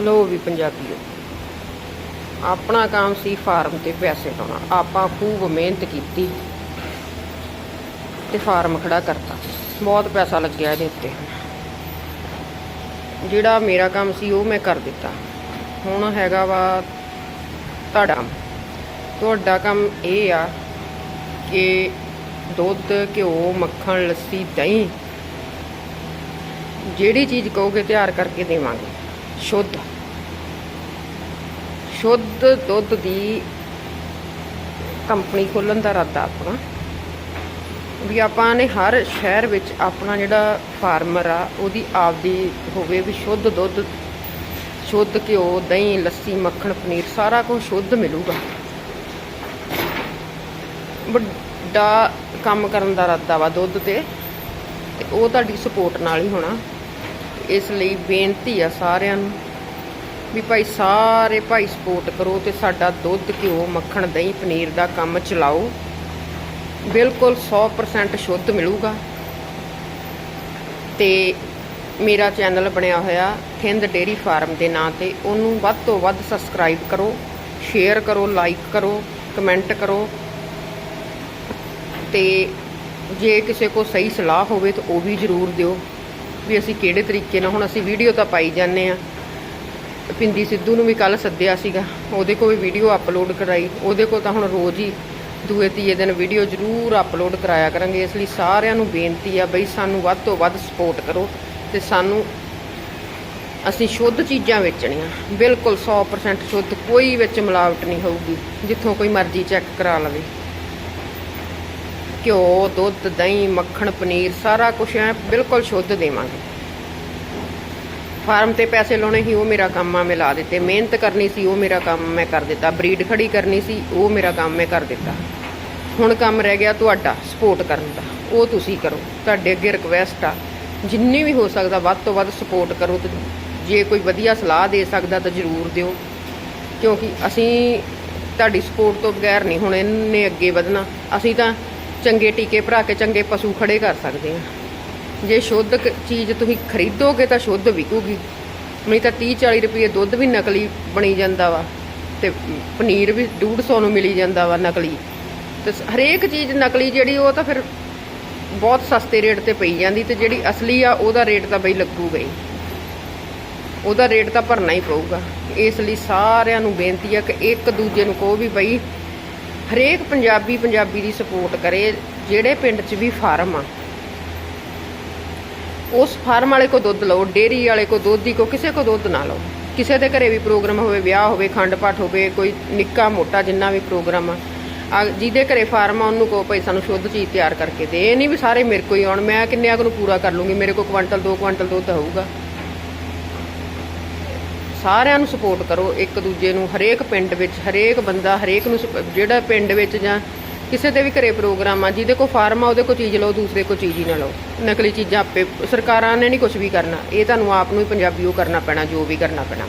ਲੋ ਵੀ ਪੰਜਾਬੀਓ, ਆਪਣਾ ਕੰਮ ਸੀ ਫਾਰਮ ਤੇ ਪੈਸੇ ਲਾਉਣਾ। ਆਪਾਂ ਖੂਬ ਮਿਹਨਤ ਕੀਤੀ ਤੇ ਫਾਰਮ ਖੜਾ ਕਰਤਾ। ਬਹੁਤ ਪੈਸਾ ਲੱਗਿਆ ਇਹਦੇ ਉੱਤੇ। ਜਿਹੜਾ ਮੇਰਾ ਕੰਮ ਸੀ ਉਹ ਮੈਂ ਕਰ ਦਿੱਤਾ। ਹੁਣ ਹੈਗਾ ਵਾ ਤੁਹਾਡਾ। ਤੁਹਾਡਾ ਕੰਮ ਇਹ ਆ ਕਿ ਦੁੱਧ, ਘਿਓ, ਮੱਖਣ, ਲੱਸੀ, ਦਹੀਂ ਜਿਹੜੀ ਚੀਜ਼ ਕਹੋਗੇ ਤਿਆਰ ਕਰਕੇ ਦੇਵਾਂਗੇ। ਸ਼ੁੱਧ। ਸ਼ੁੱਧ ਦੁੱਧ ਦੀ ਕੰਪਨੀ ਖੋਲਣ ਦਾ ਇਰਾਦਾ ਆਪਣਾ। ਵੀ ਆਪਾਂ ਨੇ ਹਰ ਸ਼ਹਿਰ ਵਿੱਚ ਆਪਣਾ ਜਿਹੜਾ ਫਾਰਮਰ ਆ, ਉਹਦੀ ਆਪਦੀ ਹੋਵੇ ਵੀ ਸ਼ੁੱਧ ਦੁੱਧ, ਸ਼ੁੱਧ ਘਿਓ, ਦਹੀਂ, ਲੱਸੀ, ਮੱਖਣ, ਪਨੀਰ, ਸਾਰਾ ਕੁਝ ਸ਼ੁੱਧ ਮਿਲੂਗਾ। ਵੱਡਾ ਕੰਮ ਕਰਨ ਦਾ ਇਰਾਦਾ ਵਾ ਦੁੱਧ ਤੇ ਤੇ ਉਹ ਤੁਹਾਡੀ ਸਪੋਰਟ ਨਾਲ ਹੀ ਹੋਣਾ। ਇਸ ਲਈ ਬੇਨਤੀ ਆ ਸਾਰਿਆਂ ਨੂੰ ਵੀ ਭਾਈ ਸਾਰੇ ਭਾਈ ਸਪੋਰਟ ਕਰੋ ਤੇ ਸਾਡਾ ਦੁੱਧ, ਘਿਓ, ਮੱਖਣ, ਦਹੀਂ, ਪਨੀਰ ਦਾ ਕੰਮ ਚਲਾਓ। ਬਿਲਕੁਲ 100% ਸ਼ੁੱਧ ਮਿਲੂਗਾ। ਤੇ ਮੇਰਾ ਚੈਨਲ ਬਣਿਆ ਹੋਇਆ ਥਿੰਦ ਡੇਰੀ ਫਾਰਮ ਦੇ ਨਾਂ ਤੇ ਉਹਨੂੰ ਵੱਧ ਤੋਂ ਵੱਧ ਸਬਸਕ੍ਰਾਈਬ ਕਰੋ ਸ਼ੇਅਰ ਕਰੋ ਲਾਈਕ ਕਰੋ ਕਮੈਂਟ ਕਰੋ। ਤੇ ਜੇ ਕਿਸੇ ਕੋ ਸਹੀ ਸਲਾਹ ਹੋਵੇ ਤਾਂ ਉਹ ਵੀ ਜ਼ਰੂਰ ਦਿਓ। ਵੀ ਅਸੀਂ ਕਿਹੜੇ ਤਰੀਕੇ ਨਾਲ ਹੁਣ ਅਸੀਂ ਵੀਡੀਓ ਤਾਂ ਪਾਈ ਜਾਂਦੇ ਆ ਪਿੰਦੀ ਸਿੱਧੂ ਨੂੰ ਵੀ ਕੱਲ ਸੱਦਿਆ ਸੀਗਾ। ਉਹਦੇ ਕੋਲ ਵੀ ਵੀਡੀਓ ਅਪਲੋਡ ਕਰਾਈ। ਉਹਦੇ ਕੋਲ ਤਾਂ ਹੁਣ ਰੋਜ਼ ਹੀ ਦੂਏ ਤੀਏ ਦਿਨ ਵੀਡੀਓ ਜ਼ਰੂਰ ਅਪਲੋਡ ਕਰਾਇਆ ਕਰਾਂਗੇ। ਇਸ ਲਈ ਸਾਰਿਆਂ ਨੂੰ ਬੇਨਤੀ ਆ ਬਈ ਸਾਨੂੰ ਵੱਧ ਤੋਂ ਵੱਧ ਸਪੋਰਟ ਕਰੋ ਤੇ ਸਾਨੂੰ ਅਸੀਂ ਸ਼ੁੱਧ ਚੀਜ਼ਾਂ ਵੇਚਣੀਆਂ। ਬਿਲਕੁਲ 100% ਸ਼ੁੱਧ, ਕੋਈ ਵਿੱਚ ਮਿਲਾਵਟ ਨਹੀਂ ਹੋਊਗੀ, ਜਿੱਥੋਂ ਕੋਈ ਮਰਜ਼ੀ ਚੈੱਕ ਕਰਾ ਲਵੇ। ਘਿਓ, ਦੁੱਧ, ਦਹੀਂ, ਮੱਖਣ, ਪਨੀਰ, ਸਾਰਾ ਕੁਝ ਐ ਬਿਲਕੁਲ ਸ਼ੁੱਧ ਦੇਵਾਂਗੇ। ਫਾਰਮ ਤੇ ਪੈਸੇ ਲਾਉਣੇ ਸੀ, ਉਹ ਮੇਰਾ ਕੰਮ ਆ, ਮੈਂ ਲਾ ਦਿੱਤੇ। ਮਿਹਨਤ ਕਰਨੀ ਸੀ, ਉਹ ਮੇਰਾ ਕੰਮ ਮੈਂ ਕਰ ਦਿੱਤਾ। ਬਰੀਡ ਖੜੀ ਕਰਨੀ ਸੀ, ਉਹ ਮੇਰਾ ਕੰਮ ਮੈਂ ਕਰ ਦਿੱਤਾ। ਹੁਣ ਕੰਮ ਰਹਿ ਗਿਆ ਤੁਹਾਡਾ ਸਪੋਰਟ ਕਰਨ ਦਾ। ਉਹ ਤੁਸੀਂ ਕਰੋ। ਤੁਹਾਡੇ ਅੱਗੇ ਰਿਕਵੈਸਟ ਆ। ਜਿੰਨੀ ਵੀ ਹੋ ਸਕਦਾ, ਵੱਧ ਤੋਂ ਵੱਧ ਸਪੋਰਟ ਕਰੋ ਤੇ ਜੇ ਕੋਈ ਵਧੀਆ ਸਲਾਹ ਦੇ ਸਕਦਾ ਤਾਂ ਜ਼ਰੂਰ ਦਿਓ। ਕਿਉਂਕਿ ਅਸੀਂ ਤੁਹਾਡੀ ਸਪੋਰਟ ਤੋਂ ਬਗੈਰ ਨਹੀਂ, ਹੁਣ ਇਹਨੇ ਅੱਗੇ ਵਧਣਾ। ਅਸੀਂ ਤਾਂ ਚੰਗੇ ਟੀਕੇ ਭਰਾ ਕੇ ਚੰਗੇ ਪਸ਼ੂ ਖੜੇ ਕਰ ਸਕਦੇ ਹਾਂ। ਜੇ ਸ਼ੁੱਧ ਚੀਜ਼ ਤੁਸੀਂ ਖਰੀਦੋਗੇ ਤਾਂ ਸ਼ੁੱਧ ਵਿਕੂਗੀ, ਨਹੀਂ ਤਾਂ 30 40 ਰੁਪਏ ਦੁੱਧ ਵੀ ਨਕਲੀ ਬਣੀ ਜਾਂਦਾ ਵਾ ਤੇ ਪਨੀਰ ਵੀ 150 ਨੂੰ ਮਿਲੀ ਜਾਂਦਾ ਵਾ ਨਕਲੀ। ਤੇ ਹਰੇਕ ਚੀਜ਼ ਨਕਲੀ ਜਿਹੜੀ ਉਹ ਤਾਂ ਫਿਰ ਬਹੁਤ ਸਸਤੇ ਰੇਟ ਤੇ ਪਈ ਜਾਂਦੀ ਤੇ ਜਿਹੜੀ ਅਸਲੀ ਆ ਉਹਦਾ ਰੇਟ ਤਾਂ ਬਈ ਲੱਗੂਗਾ ਹੀ। ਉਹਦਾ ਰੇਟ ਤਾਂ ਭਰਨਾ ਹੀ ਪਊਗਾ। ਇਸ ਲਈ ਸਾਰਿਆਂ ਨੂੰ ਬੇਨਤੀ ਆ ਕਿ ਇੱਕ ਦੂਜੇ ਨੂੰ ਕਹੋ ਵੀ ਬਈ ਹਰੇਕ ਪੰਜਾਬੀ ਪੰਜਾਬੀ ਦੀ ਸਪੋਰਟ ਕਰੇ, ਜਿਹੜੇ ਪਿੰਡ 'ਚ ਵੀ ਫਾਰਮ ਆ। ਉਸ ਫਾਰਮ ਵਾਲੇ ਕੋ ਦੁੱਧ ਲਓ ਡੇਰੀ ਵਾਲੇ ਕੋ ਦੁੱਧ ਦੀ ਕੋ ਕਿਸੇ ਕੋ ਦੁੱਧ ਨਾ ਲਓ। ਕਿਸੇ ਦੇ ਘਰੇ ਵੀ ਪ੍ਰੋਗਰਾਮ ਹੋਵੇ, ਵਿਆਹ ਹੋਵੇ, ਖੰਡ ਪਾਠ ਹੋਵੇ, ਕੋਈ ਨਿੱਕਾ ਮੋਟਾ ਜਿੰਨਾ ਵੀ ਪ੍ਰੋਗਰਾਮ ਆ ਜਿਹਦੇ ਘਰੇ ਫਾਰਮ ਆ, ਉਹਨੂੰ ਕੋ ਭਾਈ ਸਾਨੂੰ ਸ਼ੁੱਧ ਚੀਜ਼ ਤਿਆਰ ਕਰਕੇ ਦੇ। ਇਹ ਨਹੀਂ ਵੀ ਸਾਰੇ ਮੇਰੇ ਕੋਲ ਹੀ ਆਉਣ, ਮੈਂ ਕਿੰਨੇ ਕੁ ਨੂੰ ਪੂਰਾ ਕਰ ਲੂੰਗੀ, ਮੇਰੇ ਕੋ ਕੁਆਂਟਲ 2 ਕੁਆਂਟਲ ਦੁੱਧ ਹੋਊਗਾ ਸਾਰਿਆਂ ਨੂੰ ਸਪੋਰਟ ਕਰੋ, ਇੱਕ ਦੂਜੇ ਨੂੰ, ਹਰੇਕ ਪਿੰਡ ਵਿੱਚ, ਹਰੇਕ ਬੰਦਾ, ਹਰੇਕ ਨੂੰ ਸਪ- ਜਿਹੜਾ ਪਿੰਡ ਵਿੱਚ ਜਾਂ ਕਿਸੇ ਦੇ ਵੀ ਘਰੇ ਪ੍ਰੋਗਰਾਮ ਆ, ਜਿਹਦੇ ਕੋ ਫਾਰਮ ਆ, ਉਹਦੇ ਕੋ ਚੀਜ਼ ਲਓ, ਦੂਸਰੇ ਕੋ ਚੀਜ਼ ਹੀ ਨਾ ਲਓ। ਨਕਲੀ ਚੀਜ਼ਾਂ ਆਪੇ, ਸਰਕਾਰਾਂ ਨੇ ਨਹੀਂ ਕੁਝ ਵੀ ਕਰਨਾ। ਇਹ ਤੁਹਾਨੂੰ ਆਪ ਨੂੰ ਹੀ ਪੰਜਾਬੀ ਉਹ ਕਰਨਾ ਪੈਣਾ, ਜੋ ਵੀ ਕਰਨਾ ਪੈਣਾ।